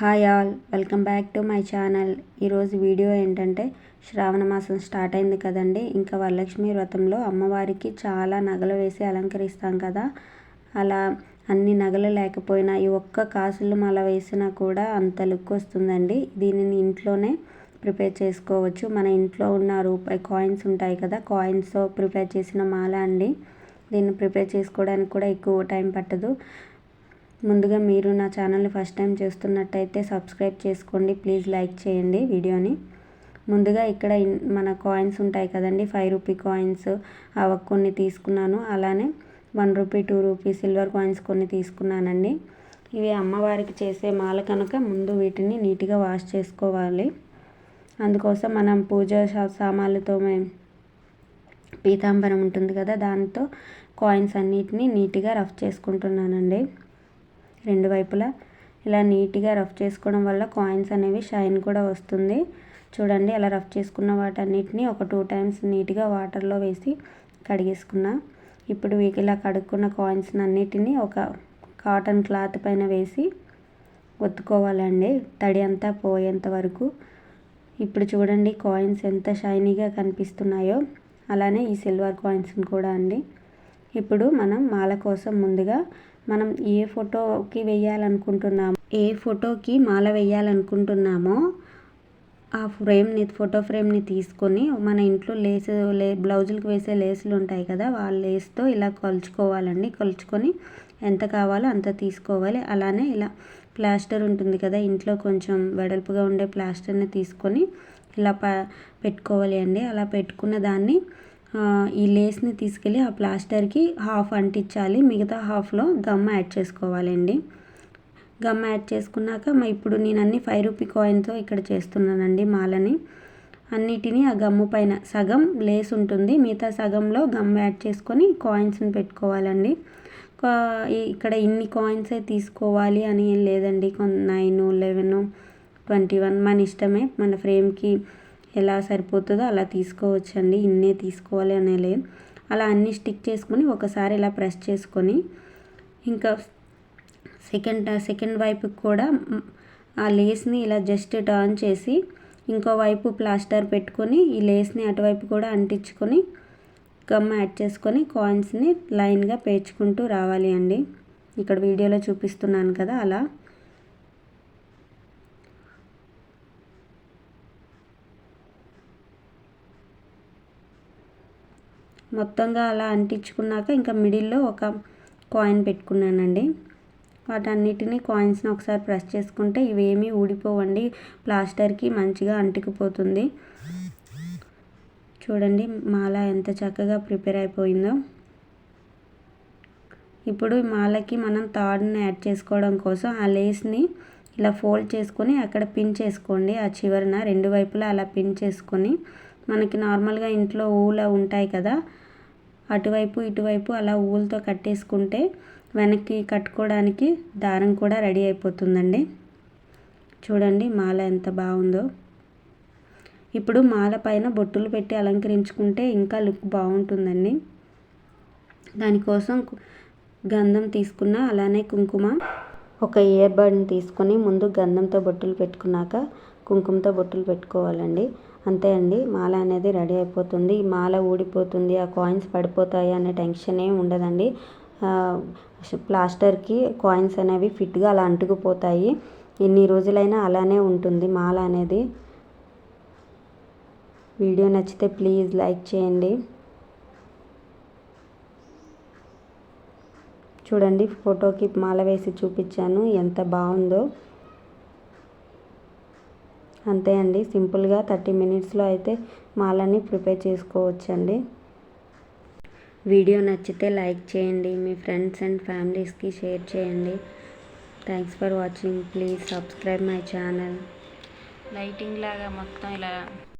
Hi all welcome back to my channel. ఈరోజు video ఏంటంటే శ్రావణ మాసం స్టార్ట్ అయింది కదండి. ఇంకా వరలక్ష్మి వ్రతంలో అమ్మవారికి చాలా నగలు వేసి అలంకరిస్తాం కదా. అలా అన్ని నగలు లేకపోయినా ఈ ఒక్క కాసులు మాల వేసినా కూడా అంత లుక్ వస్తుందండి. దీనిని ఇంట్లోనే ప్రిపేర్ చేసుకోవచ్చు. మన ఇంట్లో ఉన్న రూపాయి కాయిన్స్ ఉంటాయి కదా కాయిన్స్తో ప్రిపేర్ చేసిన మాల అండి. దీన్ని ప్రిపేర్ చేసుకోవడానికి కూడా ఎక్కువ టైం పట్టదు. ముందుగా మీరు నా ఛానల్ని ఫస్ట్ టైం చూస్తున్నట్టయితే సబ్స్క్రైబ్ చేసుకోండి. ప్లీజ్ లైక్ చేయండి వీడియోని. ముందుగా ఇక్కడ మన కాయిన్స్ ఉంటాయి కదండి. ఫైవ్ రూపీ కాయిన్స్ అవి కొన్ని తీసుకున్నాను. అలానే one rupee two rupee silver coins కొన్ని తీసుకున్నానండి. ఇవి అమ్మవారికి చేసే మాల కనుక ముందు వీటిని నీట్గా వాష్ చేసుకోవాలి. అందుకోసం మనం పూజ సామాన్లతో పీతాంబరం ఉంటుంది కదా దాంతో కాయిన్స్ అన్నిటిని నీట్గా రఫ్ చేసుకుంటున్నానండి. రెండు వైపులా. ఇలా నీట్గా రఫ్ చేసుకోవడం వల్ల కాయిన్స్ అనేవి షైన్ కూడా వస్తుంది. చూడండి అలా రఫ్ చేసుకున్న వాటన్నిటిని ఒక టూ టైమ్స్ నీట్గా వాటర్లో వేసి కడిగేసుకున్నా. ఇప్పుడు ఇలా కడుక్కున్న కాయిన్స్ అన్నిటిని ఒక కాటన్ క్లాత్ పైన వేసి ఒత్తుకోవాలండి. తడి అంతా పోయేంత వరకు. ఇప్పుడు చూడండి కాయిన్స్ ఎంత షైనీగా కనిపిస్తున్నాయో. అలానే ఈ సిల్వర్ కాయిన్స్ని కూడా అండి. ఇప్పుడు మనం మాల కోసం ముందుగా మనం ఏ ఫోటోకి వేయాలనుకుంటున్నాము ఏ ఫోటోకి మాల వేయాలనుకుంటున్నామో ఆ ఫ్రేమ్ని ఫోటో ఫ్రేమ్ని తీసుకొని మన ఇంట్లో లేస్ లే బ్లౌజులకు వేసే లేసులు ఉంటాయి కదా వాళ్ళ లేస్తో ఇలా కొలుచుకోవాలండి. కొలుచుకొని ఎంత కావాలో అంత తీసుకోవాలి. అలానే ఇలా ప్లాస్టర్ ఉంటుంది కదా ఇంట్లో కొంచెం వెడల్పుగా ఉండే ప్లాస్టర్ని తీసుకొని ఇలా ప పెట్టుకోవాలి అండి. అలా పెట్టుకున్న దాన్ని ఈ లేస్ని తీసుకెళ్ళి ఆ ప్లాస్టర్కి హాఫ్ అంటించాలి. మిగతా హాఫ్లో గమ్ యాడ్ చేసుకోవాలండి. గమ్ యాడ్ చేసుకున్నాక ఇప్పుడు నేను అన్ని ఫైవ్ రూపీ కాయిన్తో ఇక్కడ చేస్తున్నానండి మాలని. అన్నిటినీ ఆ గమ్ము పైన సగం లేస్ ఉంటుంది. మిగతా సగంలో గమ్ యాడ్ చేసుకొని కాయిన్స్ని పెట్టుకోవాలండి. ఇక్కడ ఇన్ని కాయిన్సే తీసుకోవాలి అని ఏం లేదండి. నైన్ లెవెన్ ట్వంటీ వన్ మన ఇష్టమే. మన ఫ్రేమ్కి ఎలా సరిపోతుందో అలా తీసుకోవచ్చండి. ఇన్నే తీసుకోవాలి అనే లేదు. అలా అన్నీ స్టిక్ చేసుకొని ఒకసారి ఇలా ప్రెస్ చేసుకొని ఇంకా సెకండ్ సెకండ్ వైపుకి కూడా ఆ లేస్ని ఇలా జస్ట్ టర్న్ చేసి ఇంకో వైపు ప్లాస్టర్ పెట్టుకొని ఈ లేస్ని అటువైపు కూడా అంటించుకొని గమ్ యాడ్ చేసుకొని కాయిన్స్ని లైన్గా పేర్చుకుంటూ రావాలి అండి. ఇక్కడ వీడియోలో చూపిస్తున్నాను కదా అలా. మొత్తంగా అలా అంటించుకున్నాక ఇంకా మిడిల్లో ఒక కాయిన్ పెట్టుకున్నానండి. వాటన్నిటిని కాయిన్స్ని ఒకసారి ప్రెస్ చేసుకుంటే ఇవేమీ ఊడిపోవండి. ప్లాస్టర్కి మంచిగా అంటుకుపోతుంది. చూడండి మాల ఎంత చక్కగా ప్రిపేర్ అయిపోయిందో. ఇప్పుడు మాలకి మనం థాడ్ని యాడ్ చేసుకోవడం కోసం ఆ లేస్ని ఇలా ఫోల్డ్ చేసుకొని అక్కడ పిన్ చేసుకోండి. ఆ చివరన రెండు వైపులా అలా పిన్ చేసుకొని మనకి నార్మల్గా ఇంట్లో ఊల ఉంటాయి కదా అటువైపు ఇటువైపు అలా ఊలతో కట్టేసుకుంటే వెనక్కి కట్టుకోవడానికి దారం కూడా రెడీ అయిపోతుందండి. చూడండి మాల ఎంత బాగుందో. ఇప్పుడు మాల పైన బొట్టులు పెట్టి అలంకరించుకుంటే ఇంకా లుక్ బాగుంటుందండి. దానికోసం గంధం తీసుకున్న అలానే కుంకుమ ఒక ఇయర్ బడ్ని తీసుకొని ముందు గంధంతో బొట్టులు పెట్టుకున్నాక కుంకుమతో బొట్టులు పెట్టుకోవాలండి. అంతే అండి. మాల అనేది రెడీ అయిపోతుంది. మాల ఊడిపోతుంది. ఆ కాయిన్స్ పడిపోతాయి అనే టెన్షన్ ఏమి ఉండదండి ప్లాస్టర్కి కాయిన్స్ అనేవి ఫిట్గా అలా అంటుకుపోతాయి. ఎన్ని రోజులైనా అలానే ఉంటుంది మాల అనేది. వీడియో నచ్చితే ప్లీజ్ లైక్ చేయండి. చూడండి ఫోటోకి మాల వేసి చూపించాను. ఎంత బాగుందో. అంతే అండి. సింపుల్గా థర్టీ మినిట్స్లో అయితే మాలని ప్రిపేర్ చేసుకోవచ్చండి. వీడియో నచ్చితే లైక్ చేయండి. మీ ఫ్రెండ్స్ అండ్ ఫ్యామిలీస్కి షేర్ చేయండి. Thanks for watching. Please subscribe my channel. Lighting లాగా మొత్తం ఇలా